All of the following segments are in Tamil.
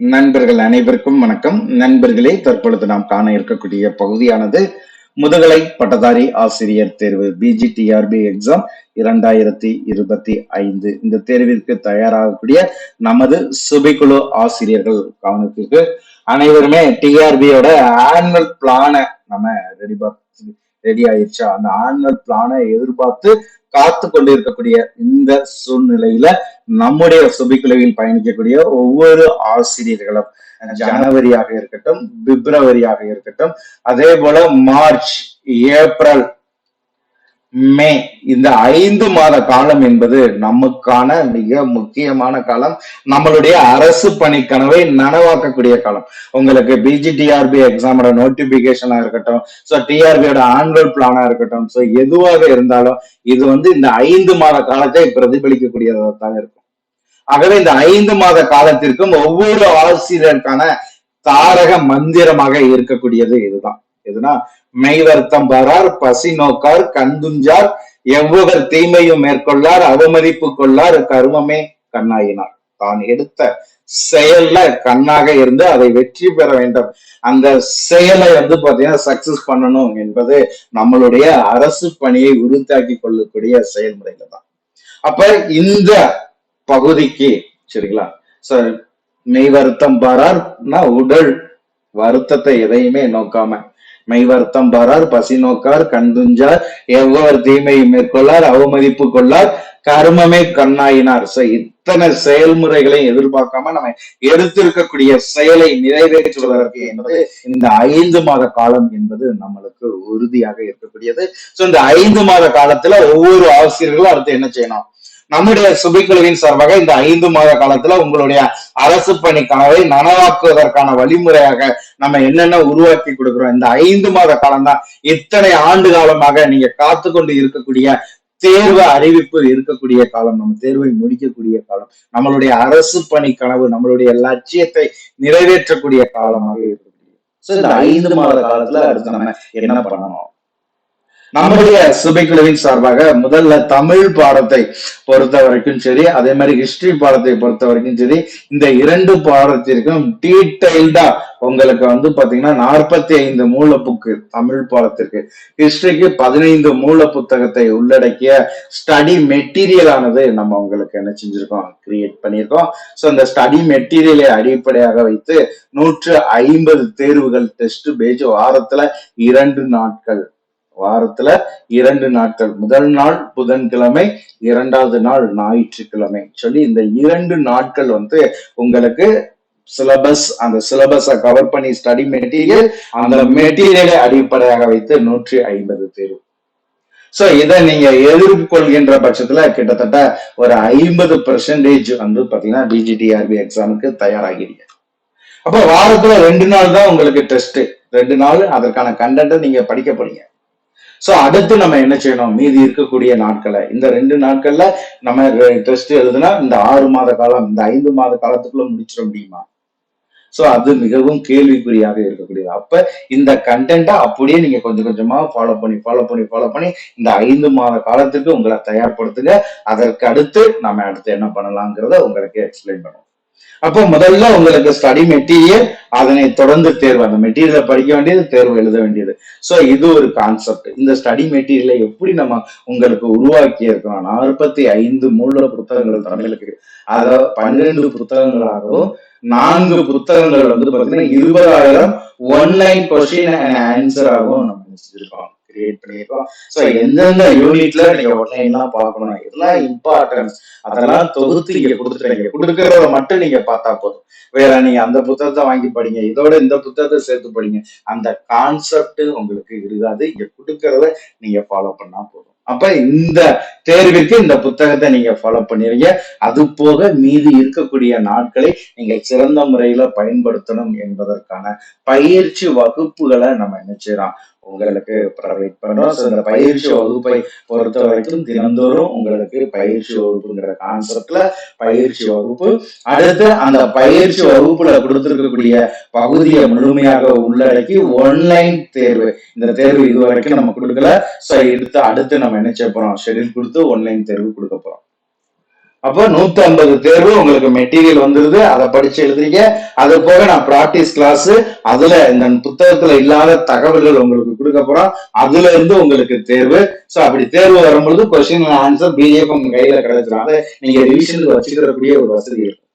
நண்பர்கள் அனைவருக்கும் வணக்கம். நண்பர்களே தற்பொழுது நாம் காண இருக்கக்கூடிய பகுதியானது முதுகலை பட்டதாரி ஆசிரியர் தேர்வு பிஜிடிஆர்பி எக்ஸாம் இரண்டாயிரத்தி இருபத்தி ஐந்து. இந்த தேர்விற்கு தயாராகக்கூடிய நமது சுபிக்குழு ஆசிரியர்கள் கவனத்திற்கு அனைவருமே டிஆர்பியோட ஆனுவல் பிளானை நம்ம ரெடி பார்த்து ரெடி ஆயிடுச்சா? அந்த ஆனுவல் பிளானை எதிர்பார்த்து காத்து கொண்டு இருக்கக்கூடிய இந்த சூழ்நிலையில நம்முடைய சுபிக்குழுவில் பயணிக்கக்கூடிய ஒவ்வொரு ஆசிரியர்களும் ஜனவரியாக இருக்கட்டும் பிப்ரவரியாக இருக்கட்டும் அதே போல மார்ச் ஏப்ரல் மே. இந்த ஐந்து மாத காலம் என்பது நமக்கான மிக முக்கியமான காலம். நம்மளுடைய அரசு பணி கனவை நனவாக்கக்கூடிய காலம். உங்களுக்கு பிஜிடிஆர்பி எக்ஸாமோட நோட்டிபிகேஷனா இருக்கட்டும் ஸோ டிஆர்பியோட ஆனுவல் பிளானா இருக்கட்டும் ஸோ எதுவாக இருந்தாலும் இது வந்து இந்த ஐந்து மாத காலத்தை பிரதிபலிக்கக்கூடியதாக இருக்கும். ஆகவே இந்த ஐந்து மாத காலத்திற்கும் ஒவ்வொரு ஆசிரியருக்கான தாரக மந்திரமாக இருக்கக்கூடியது இதுதான். எதுனா மெய்வர்த்தம் பாரார் பசி நோக்கார் கந்துஞ்சார் எவ்வொரு தீமையும் மேற்கொள்ளார் அவமதிப்பு கொள்ளார் கருமமே கண்ணாயினார். தான் எடுத்த செயல்ல கண்ணாக இருந்து அதை வெற்றி பெற வேண்டும். அந்த செயலை வந்து பாத்தீங்கன்னா சக்சஸ் பண்ணணும் என்பது நம்மளுடைய அரசு பணியை உறுத்தாக்கி கொள்ளக்கூடிய செயல்முறையில தான் அப்ப இந்த பகுதிக்கு சரிங்களா? சார் மெய் வருத்தம் பாரார்னா உடல் வருத்தத்தை எதையுமே நோக்காம மெய் வருத்தம் பாரார் பசி நோக்கார் கண்துஞ்சார் எவ்வளவு தீமையை மேற்கொள்ளார் அவமதிப்பு கொள்ளார் கர்மமே கண்ணாயினார். சோ இத்தனை செயல்முறைகளையும் எதிர்பார்க்காம நம்ம எடுத்திருக்கக்கூடிய செயலை நிறைவேற்றுவதற்கு என்பது இந்த ஐந்து மாத காலம் என்பது நம்மளுக்கு உறுதியாக இருக்கக்கூடியது. சோ இந்த ஐந்து மாத காலத்துல ஒவ்வொரு ஆசிரியர்களும் அடுத்து என்ன செய்யணும்? நம்முடைய சுபிக்குழுவின் சார்பாக இந்த ஐந்து மாத காலத்துல உங்களுடைய அரசு பணி கனவை நனவாக்குவதற்கான வழிமுறையாக நம்ம என்னென்ன உருவாக்கி கொடுக்கிறோம்? இந்த ஐந்து மாத காலம் தான் இத்தனை ஆண்டு காலமாக நீங்க காத்து கொண்டு இருக்கக்கூடிய தேர்வு அறிவிப்பு இருக்கக்கூடிய காலம் நம்ம தேர்வை முடிக்கக்கூடிய காலம் நம்மளுடைய அரசு பணி கனவு நம்மளுடைய லட்சியத்தை நிறைவேற்றக்கூடிய காலமாக இருக்கக்கூடிய. ஐந்து மாத காலத்துல அடுத்து நம்ம என்ன பண்ணணும்? நம்முடைய சுபைக்குழுவின் சார்பாக முதல்ல தமிழ் பாடத்தை பொறுத்த வரைக்கும் சரி அதே மாதிரி ஹிஸ்டரி பாடத்தை பொறுத்த வரைக்கும் சரி இந்த இரண்டு பாடத்திற்கும் டீடைல்டா உங்களுக்கு வந்து பாத்தீங்கன்னா நாற்பத்தி ஐந்து மூல புக்கு தமிழ் பாடத்திற்கு ஹிஸ்டரிக்கு பதினைந்து மூல புத்தகத்தை உள்ளடக்கிய ஸ்டடி மெட்டீரியல் ஆனது நம்ம உங்களுக்கு என்ன செஞ்சிருக்கோம் கிரியேட் பண்ணியிருக்கோம். ஸோ அந்த ஸ்டடி மெட்டீரியலை அடிப்படையாக வைத்து நூற்று ஐம்பது தேர்வுகள் டெஸ்ட் பேஜ் வாரத்துல இரண்டு நாட்கள் வாரத்துல இரண்டு நாட்கள். முதல் நாள் புதன்கிழமை இரண்டாவது நாள் ஞாயிற்றுக்கிழமை. சொல்லி இந்த இரண்டு நாட்கள் வந்து உங்களுக்கு சிலபஸ் அந்த சிலபஸை கவர் பண்ணி ஸ்டடி மெட்டீரியல் அந்த மெட்டீரியலை அடிப்படையாக வைத்து நூற்றி ஐம்பது தேர்வு. சோ இதை நீங்க எதிர்கொள்கின்ற பட்சத்துல கிட்டத்தட்ட ஒரு ஐம்பது பெர்சன்டேஜ் வந்து பாத்தீங்கன்னா பிஜிடிஆர்பி எக்ஸாமுக்கு தயாராகிறீங்க. அப்ப வாரத்துல ரெண்டு நாள் தான் உங்களுக்கு டெஸ்ட் ரெண்டு நாள் அதற்கான கண்டென்ட்டை நீங்க படிக்க போறீங்க. ஸோ அடுத்து நம்ம என்ன செய்யணும்? மீதி இருக்கக்கூடிய நாட்களை. இந்த ரெண்டு நாட்கள்ல நம்ம டெஸ்ட் எழுதுனா இந்த ஆறு மாத காலம் இந்த ஐந்து மாத காலத்துக்குள்ள முடிச்சிட முடியுமா? ஸோ அது மிகவும் கேள்விக்குறியாக இருக்கக்கூடியது. அப்ப இந்த கண்டென்ட்டை அப்படியே நீங்க கொஞ்சம் கொஞ்சமா ஃபாலோ பண்ணி ஃபாலோ பண்ணி ஃபாலோ பண்ணி இந்த ஐந்து மாத காலத்துக்கு உங்களை தயார்படுத்துங்க. அதற்கு அடுத்து நம்ம அடுத்து என்ன பண்ணலாங்கிறத உங்களுக்கு எக்ஸ்பிளைன் பண்ணுவோம். அப்போ முதல்ல உங்களுக்கு ஸ்டடி மெட்டீரியல் அதனை தொடர்ந்து தேர்வு. அந்த மெட்டீரியலை படிக்க வேண்டியது தேர்வு எழுத வேண்டியது. சோ இது ஒரு கான்செப்ட் இந்த ஸ்டடி மெட்டீரியலை எப்படி நம்ம உங்களுக்கு உருவாக்கி இருக்கோம்? நாற்பத்தி ஐந்து மூல புத்தகங்கள் தமிழுக்கு அதாவது பன்னிரண்டு புத்தகங்களாகவும் நான்கு புத்தகங்கள் வந்து பாத்தீங்கன்னா இருபதாயிரம் ஒன்லைன் கொஸ்டின் அண்ட் ஆன்சராகவும் நம்ம செஞ்சிருக்கோம் கிரியேட் பண்ணியிருக்கோம் சோ எந்தெந்த யூனிட்ல நீங்க ஒன்லைன்லாம் பார்க்கணும்? இதெல்லாம் இம்பார்ட்டன்ஸ் அதெல்லாம் தொகுத்து இங்க கொடுத்துருங்க கொடுக்கறத மட்டும் நீங்க பார்த்தா போதும். வேற நீங்க அந்த புத்தகத்தை வாங்கி படிங்க. இதோட இந்த புத்தகத்தை சேர்த்து படிங்க. அந்த கான்செப்ட் உங்களுக்கு இருக்காது. இங்க கொடுக்கறத நீங்க ஃபாலோ பண்ணா போதும். அப்ப இந்த தேர்விற்கு இந்த புத்தகத்தை நீங்க ஃபாலோ பண்ணிருங்க. அது போக மீதி இருக்கக்கூடிய நாட்களை நீங்க சிறந்த முறையில பயன்படுத்தணும் என்பதற்கான பயிற்சி வகுப்புகளை நம்ம என்ன செய்யறோம்? உங்களுக்கு ப்ரொவைட் பண்ணோம் ஸோ இந்த பயிற்சி வகுப்பை பொறுத்த வரைக்கும் தினந்தோறும் உங்களுக்கு பயிற்சி வகுப்புங்கிற கான்செப்ட்ல பயிற்சி வகுப்பு. அடுத்து அந்த பயிற்சி வகுப்புல கொடுத்துருக்கக்கூடிய பகுதியை முழுமையாக உள்ளடக்கி ஒன்லைன் தேர்வு. இந்த தேர்வு இது வரைக்கும் நம்ம கொடுக்கல. ஸோ எடுத்து அடுத்து நம்ம என்ன செய்ய போறோம்? ஷெட்யூல் கொடுத்து ஒன்லைன் தேர்வு கொடுக்க போறோம். அப்போ நூத்தி ஐம்பது தேர்வு உங்களுக்கு மெட்டீரியல் வந்துருது. அதை படிச்சு எழுதுறீங்க. அது போக நான் ப்ராக்டிஸ் கிளாஸ் அதுல இந்த புத்தகத்துல இல்லாத தகவல்கள் உங்களுக்கு கொடுக்க போறோம். அதுல இருந்து உங்களுக்கு தேர்வு. சோ அப்படி தேர்வு வரும்பொழுது கொஸ்டின் ஆன்சர் பிஜேபி உங்க கையில கிடைச்சிடும் நீங்க ரிவிஷனுக்கு வச்சுக்கிறக்கூடிய ஒரு வசதி இருக்கு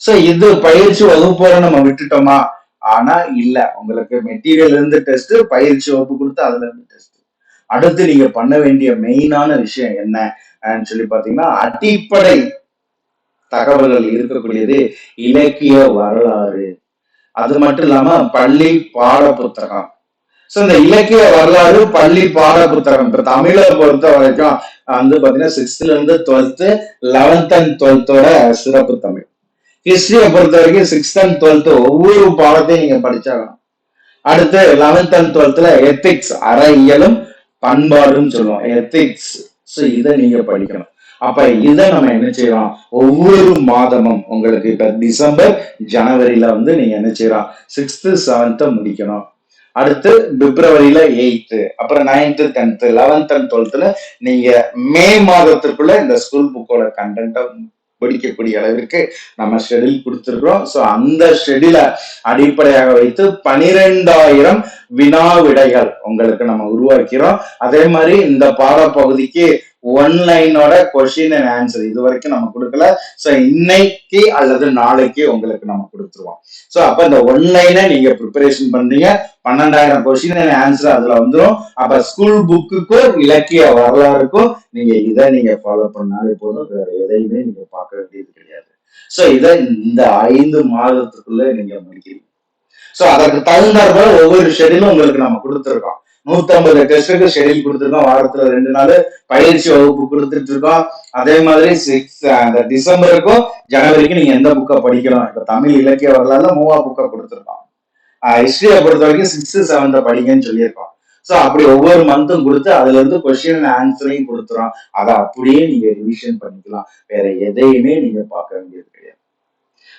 சோ இது பயிற்சி வகுப்போட நம்ம விட்டுட்டோமா? ஆனா இல்ல. உங்களுக்கு மெட்டீரியல் இருந்து டெஸ்ட் பயிற்சி வகுப்பு கொடுத்து அதுல இருந்து டெஸ்ட் அடுத்து நீங்க பண்ண வேண்டிய மெயினான விஷயம் என்ன? அப்படின்னு சொல்லி பாத்தீங்கன்னா அடிப்படை தகவல்கள் இருக்கக்கூடியது இலக்கிய வரலாறு. அது மட்டும் இல்லாம பள்ளி பாட புத்தகம் சோ இந்த இலக்கிய வரலாறு பள்ளி பாட புத்தகம் இப்ப தமிழை பொறுத்த வரைக்கும் வந்து பாத்தீங்கன்னா சிக்ஸ்த்ல இருந்து டுவெல்த் லெவன்த் அண்ட் டுவெல்த்தோட சிறப்பு தமிழ். ஹிஸ்டரியை பொறுத்த வரைக்கும் சிக்ஸ்த் அண்ட் டுவெல்த் ஒவ்வொரு பாடத்தையும் நீங்க படிச்சாகணும். அடுத்து லெவன்த் அண்ட் டுவெல்த்ல எத்திக்ஸ் அறயியலும் பண்பாடுன்னு சொல்லுவோம். எத்திக்ஸ் ஸோ இதை நீங்க படிக்கணும். அப்ப இதை நம்ம என்ன செய்யறோம் ஒவ்வொரு மாதமும் உங்களுக்கு இப்ப டிசம்பர் ஜனவரியில வந்து நீங்க என்ன செய்யறோம் சிக்ஸ்த் செவன்த் முடிக்கணும். அடுத்து பிப்ரவரியில எயித்து அப்புறம் நைன்த்து டென்த்து லெவன்த் அண்ட் டுவெல்த்ல நீங்க மே மாதத்திற்குள்ள இந்த ஸ்கூல் புக்கோட கண்டென்ட்டை படிக்கக்கூடிய அளவிற்கு நம்ம ஷெடியூல் கொடுத்துருக்கிறோம். ஸோ அந்த ஷெடியூலை அடிப்படையாக வைத்து பனிரெண்டாயிரம் வினா விடைகள் உங்களுக்கு நம்ம உருவாக்கிறோம். அதே மாதிரி இந்த பாடப்பகுதிக்கு ஒன் லைனோட கொஷின் அண்ட் ஆன்சர் இது வரைக்கும் நம்ம கொடுக்கல. ஸோ இன்னைக்கு அல்லது நாளைக்கு உங்களுக்கு நம்ம கொடுத்துருவோம். ஸோ அப்போ இந்த ஒன் லைனை நீங்க ப்ரிப்பரேஷன் பண்றீங்க. பன்னெண்டாயிரம் கொஸ்டின் அண்ட் ஆன்சர் அதுல வந்துடும் அப்ப ஸ்கூல் புக்குக்கும் இலக்கிய வரலாறுக்கும் நீங்க இதை நீங்க ஃபாலோ பண்ணாலே போதும். வேற எதையுமே நீங்க பார்க்க வேண்டியது கிடையாது. ஸோ இதை இந்த ஐந்து மாதத்துக்குள்ள நீங்க முடிக்கிறீங்க. ஸோ அதற்கு தகுந்தாற்போல ஒவ்வொரு ஷெடியூலும் உங்களுக்கு நம்ம கொடுத்துருக்கோம். நூத்தி ஐம்பது டெஸ்ட்டுக்கு ஷெடியூல் கொடுத்துருக்கோம். வாரத்துல ரெண்டு நாள் பயிற்சி வகுப்பு கொடுத்துட்டு இருக்கோம் அதே மாதிரி சிக்ஸ் அந்த டிசம்பருக்கும் ஜனவரிக்கும் நீங்க எந்த புக்கை படிக்கணும் இப்ப தமிழ் இலக்கிய வரலாறுல மூவா புக்கை கொடுத்துருக்கோம். ஹிஸ்டரியை பொறுத்த வரைக்கும் சிக்ஸ் செவன்த் படிங்கன்னு சொல்லியிருக்கோம். ஸோ அப்படி ஒவ்வொரு மந்த்தும் கொடுத்து அதுல இருந்து கொஸ்டின் ஆன்சரையும் கொடுத்துரும் அதை அப்படியே நீங்க ரிவிஷன் பண்ணிக்கலாம். வேற எதையுமே நீங்க பார்க்க வேண்டியது கிடையாது.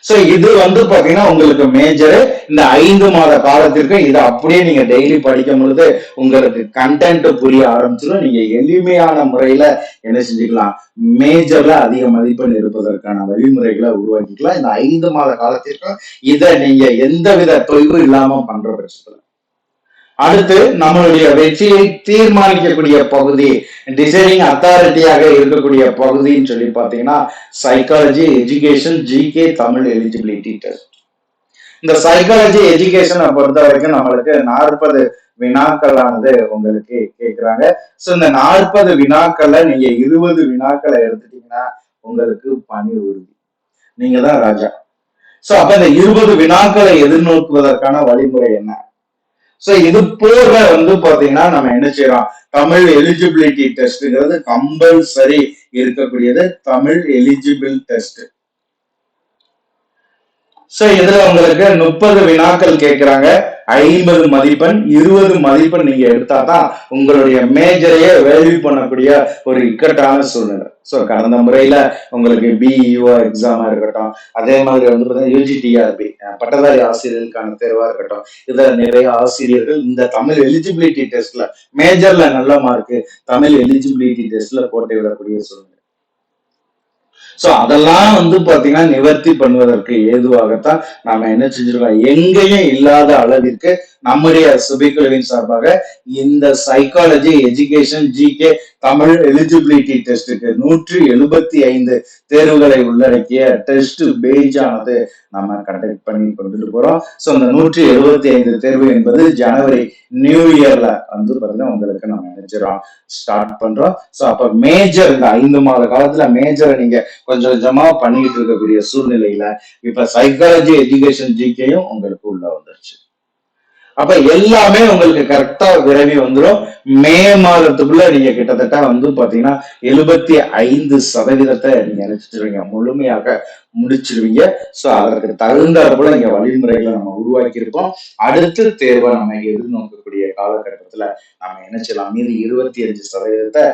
சோ இது வந்து பாத்தீங்கன்னா உங்களுக்கு மேஜர் இந்த ஐந்து மாத காலத்திற்கு இதை அப்படியே நீங்க டெய்லி படிக்கும் பொழுது உங்களுக்கு கண்டென்ட் புரிய ஆரம்பிச்சிடும். நீங்க எளிமையான முறையில என்ன செஞ்சுக்கலாம்? மேஜர்ல அதிக மதிப்பெண் இருப்பதற்கான வழிமுறைகளை உருவாக்கிக்கலாம். இந்த ஐந்து மாத காலத்திற்கும் இதை நீங்க எந்தவித தொய்வு இல்லாம பண்ற பட்சத்துல. அடுத்து நம்மளுடைய வெற்றியை தீர்மானிக்கக்கூடிய பகுதி டிசைனிங் அத்தாரிட்டியாக இருக்கக்கூடிய பகுதின்னு சொல்லி பார்த்தீங்கன்னா psychology education GK Tamil eligibility test இந்த சைக்காலஜி எஜுகேஷனை பொறுத்த வரைக்கும் நம்மளுக்கு நாற்பது வினாக்களானது உங்களுக்கு கேட்குறாங்க. ஸோ இந்த நாற்பது வினாக்களை நீங்க இருபது வினாக்களை எடுத்துட்டீங்கன்னா உங்களுக்கு பணி உறுதி. நீங்க தான் ராஜா. ஸோ அப்ப இந்த இருபது வினாக்களை எதிர்நோக்குவதற்கான வழிமுறை என்ன? சோ இது போக வந்து பாத்தீங்கன்னா நம்ம என்ன செய்யறோம்? தமிழ் எலிஜிபிலிட்டி டெஸ்ட்ங்கிறது கம்பல்சரி இருக்கக்கூடியது தமிழ் எலிஜிபிள் டெஸ்ட் சோ இதுல உங்களுக்கு முப்பது வினாக்கள் கேட்கிறாங்க. ஐம்பது மதிப்பெண் இருபது மதிப்பெண் நீங்க எடுத்தா தான் உங்களுடைய மேஜரையே வேல்யூ பண்ணக்கூடிய ஒரு இக்கட்டான சூழ்நிலை. ஸோ கடந்த முறையில உங்களுக்கு பிஇஓ எக்ஸாமா இருக்கட்டும் அதே மாதிரி வந்து பார்த்தீங்கன்னா யூஜிடிஆர்பி பட்டதாரி ஆசிரியர்களுக்கான தேர்வா இருக்கட்டும் இதுல நிறைய ஆசிரியர்கள் இந்த தமிழ் எலிஜிபிலிட்டி டெஸ்ட்ல மேஜர்ல நல்ல மார்க்கு தமிழ் எலிஜிபிலிட்டி டெஸ்ட்ல போட்டு விடக்கூடிய சூழ்நிலை. சோ அதெல்லாம் வந்து பாத்தீங்கன்னா நிவர்த்தி பண்ணுவதற்கு ஏதுவாகத்தான் நாம என்ன செஞ்சிருக்கோம்? எங்கேயும் இல்லாத அளவிற்கு நம்முடைய சுபிக்குழுவின் சார்பாக இந்த psychology education GK Tamil eligibility டெஸ்ட்டுக்கு நூற்றி எழுபத்தி ஐந்து தேர்வுகளை உள்ளடக்கிய டெஸ்ட் பேஜ் ஆனது நம்ம கண்டக்ட் பண்ணி கொண்டுட்டு போறோம். ஸோ இந்த நூற்றி எழுபத்தி ஐந்து தேர்வு என்பது ஜனவரி நியூ இயர்ல வந்து பாத்தீங்கன்னா உங்களுக்கு நம்ம நினைச்சிடறோம். ஸ்டார்ட் பண்றோம். ஸோ அப்ப மேஜர் இந்த ஐந்து மாத காலத்துல மேஜரை நீங்க கொஞ்சம் கொஞ்சமா பண்ணிட்டு இருக்கக்கூடிய சூழ்நிலையில இப்ப சைக்காலஜி எஜுகேஷன் ஜிகேயும் உங்களுக்கு உள்ள வந்துருச்சு. அப்ப எல்லாமே உங்களுக்கு கரெக்டா விரைவி வந்துடும் மே மாதத்துக்குள்ள நீங்க கிட்டத்தட்ட வந்து பாத்தீங்கன்னா எழுபத்தி ஐந்து சதவீதத்தை நீங்க நினைச்சிருவீங்க. முழுமையாக முடிச்சிருவீங்க. சோ அதற்கு தகுந்தாற்போல இங்க வழிமுறைகளை நம்ம உருவாக்கி இருக்கோம் அடுத்த தேர்வை நம்ம எதிர்நோக்கக்கூடிய காலகட்டத்துல நம்ம என்ன செய்யலாம்? மீது இருபத்தி அஞ்சு சதவீதத்தை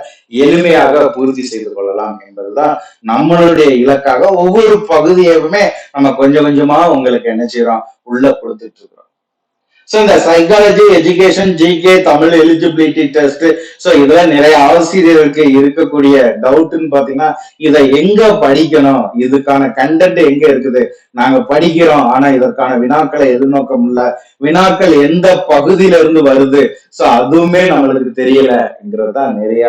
எளிமையாக பூர்த்தி செய்து கொள்ளலாம் என்பதுதான் நம்மளுடைய இலக்காக ஒவ்வொரு பகுதியையுமே நம்ம கொஞ்சம் கொஞ்சமா உங்களுக்கு என்ன செய்யறோம்? உள்ள கொடுத்துட்டு இருக்கிறோம். ஸோ இந்த psychology education GK Tamil eligibility test so இதுல நிறைய ஆசிரியருக்கு இருக்கக்கூடிய டவுட்னு பாத்தீங்கன்னா இதை எங்க படிக்கணும்? இதுக்கான கண்டென்ட் எங்க இருக்குது? நாங்க படிக்கிறோம் ஆனா இதற்கான வினாக்களை எதிர்நோக்கம் இல்ல வினாக்கள் எந்த பகுதியில இருந்து வருது? ஸோ அதுவுமே நம்மளுக்கு தெரியலங்கிறது தான் நிறைய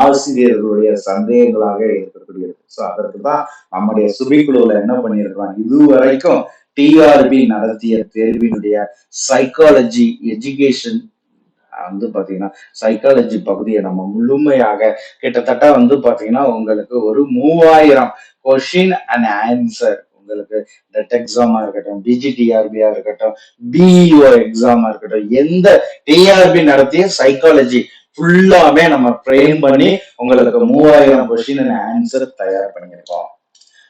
ஆசிரியர்களுடைய சந்தேகங்களாக இருக்கக்கூடியது ஸோ அதற்கு தான் நம்முடைய சுபிக்குழுவில் என்ன பண்ணியிருக்கிறோம் இதுவரைக்கும் டிஆர்பி நடத்திய தேர்வினுடைய சைக்காலஜி எஜுகேஷன் வந்து பாத்தீங்கன்னா சைக்காலஜி பகுதியை நம்ம முழுமையாக கிட்டத்தட்ட வந்து பாத்தீங்கன்னா உங்களுக்கு ஒரு மூவாயிரம் கொஷின் அண்ட் ஆன்சர் உங்களுக்கு டெட் எக்ஸாமா இருக்கட்டும் பிஜிடிஆர்பியா இருக்கட்டும் பிஇஓ எக்ஸாமா இருக்கட்டும் எந்த டிஆர்பி நடத்திய சைக்காலஜி ஃபுல்லாமே நம்ம ஃப்ரேம் பண்ணி உங்களுக்கு மூவாயிரம் கொஷின் அண்ட் ஆன்சர் தயார் பண்ணியிருக்கோம்.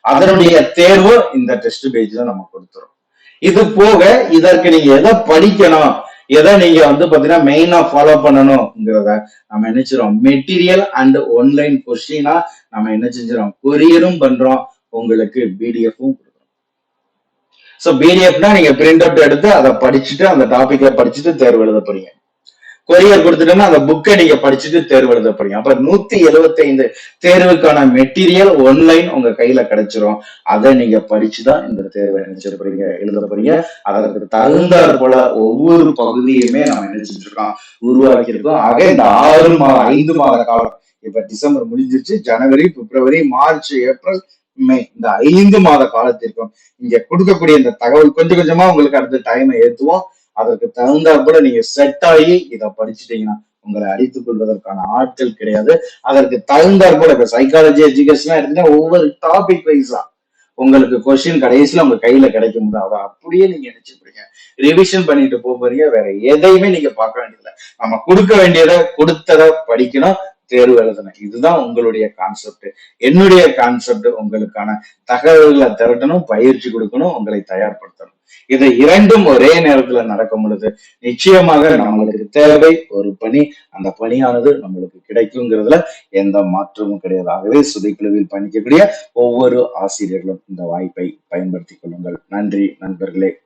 அதனுடைய தேர்வு இந்த டெஸ்ட் பேஜ்ல நம்ம கொடுத்துரும் இது போக இதற்கு நீங்க எதை படிக்கணும் எதை நீங்க வந்து பாத்தீங்கன்னா மெயினா ஃபாலோ பண்ணணும்ங்கிறத நம்ம என்ன மெட்டீரியல் அண்ட் ஆன்லைன் கொஸ்டினா நம்ம என்ன செஞ்சிடோம் கொரியரும் பண்றோம். உங்களுக்கு பிடிஎஃப்பும் கொடுக்குறோம். ஸோ பிடிஎஃப்னா நீங்க பிரிண்ட் அவுட் எடுத்து அதை படிச்சுட்டு அந்த டாபிக்ல படிச்சுட்டு தேர்வு எழுத போறீங்க. கொரியர் கொடுத்துட்டோம்னா அந்த புக்கை நீங்க படிச்சுட்டு தேர்வு எழுத போறீங்க. அப்ப நூத்தி எழுபத்தி ஐந்து தேர்வுக்கான மெட்டீரியல் ஒன்லைன் உங்க கையில கிடைச்சிரும். அதை நீங்க படிச்சுதான் இந்த தேர்வை நினைச்சிட்டு போறீங்க எழுத போறீங்க. அதற்கு தகுந்தாற் போல ஒவ்வொரு பகுதியுமே நம்ம நினைச்சிட்டு இருக்கோம் உருவாக்கி இருக்கோம். ஆக இந்த ஆறு மாத ஐந்து மாத காலம் இப்ப டிசம்பர் முடிஞ்சிருச்சு. ஜனவரி பிப்ரவரி மார்ச் ஏப்ரல் மே இந்த ஐந்து மாத காலத்திற்கும் இங்க கொடுக்கக்கூடிய இந்த தகவல் கொஞ்சம் கொஞ்சமா உங்களுக்கு அடுத்த டைமை ஏத்துவோம். அதற்கு தகுந்தாற்போல நீங்க செட் ஆகி இதை படிச்சுட்டீங்கன்னா உங்களை அடித்துக் கொள்வதற்கான ஆட்கள் கிடையாது. அதற்கு தகுந்தாற்போல இப்ப சைக்காலஜி எஜுகேஷன் எடுத்தீங்கன்னா ஒவ்வொரு டாபிக் வைஸா உங்களுக்கு கொஸ்டின் கடைசியில உங்க கையில கிடைக்கும் போது அதை அப்படியே நீங்க நினைச்சுக்கிறீங்க ரிவிஷன் பண்ணிட்டு போக போறீங்க வேற எதையுமே நீங்க பார்க்க வேண்டியதில்லை. நம்ம கொடுக்க வேண்டியதை கொடுத்ததை படிக்கணும் தேர்வு எழுதணும். இதுதான் உங்களுடைய கான்செப்ட் என்னுடைய கான்செப்ட் உங்களுக்கான தகவல்களை திரட்டணும் பயிற்சி கொடுக்கணும் உங்களை தயார்படுத்தணும். இது இரண்டும் ஒரே நேரத்துல நடக்கும் பொழுது நிச்சயமாக நம்மளுக்கு தேவை ஒரு பணி. அந்த பணியானது நம்மளுக்கு கிடைக்குங்கிறதுல எந்த மாற்றமும் கிடையாது. ஆகவே சுதைக்குழுவில் பணிக்கக்கூடிய ஒவ்வொரு ஆசிரியர்களும் இந்த வாய்ப்பை பயன்படுத்திக் கொள்ளுங்கள். நன்றி நண்பர்களே.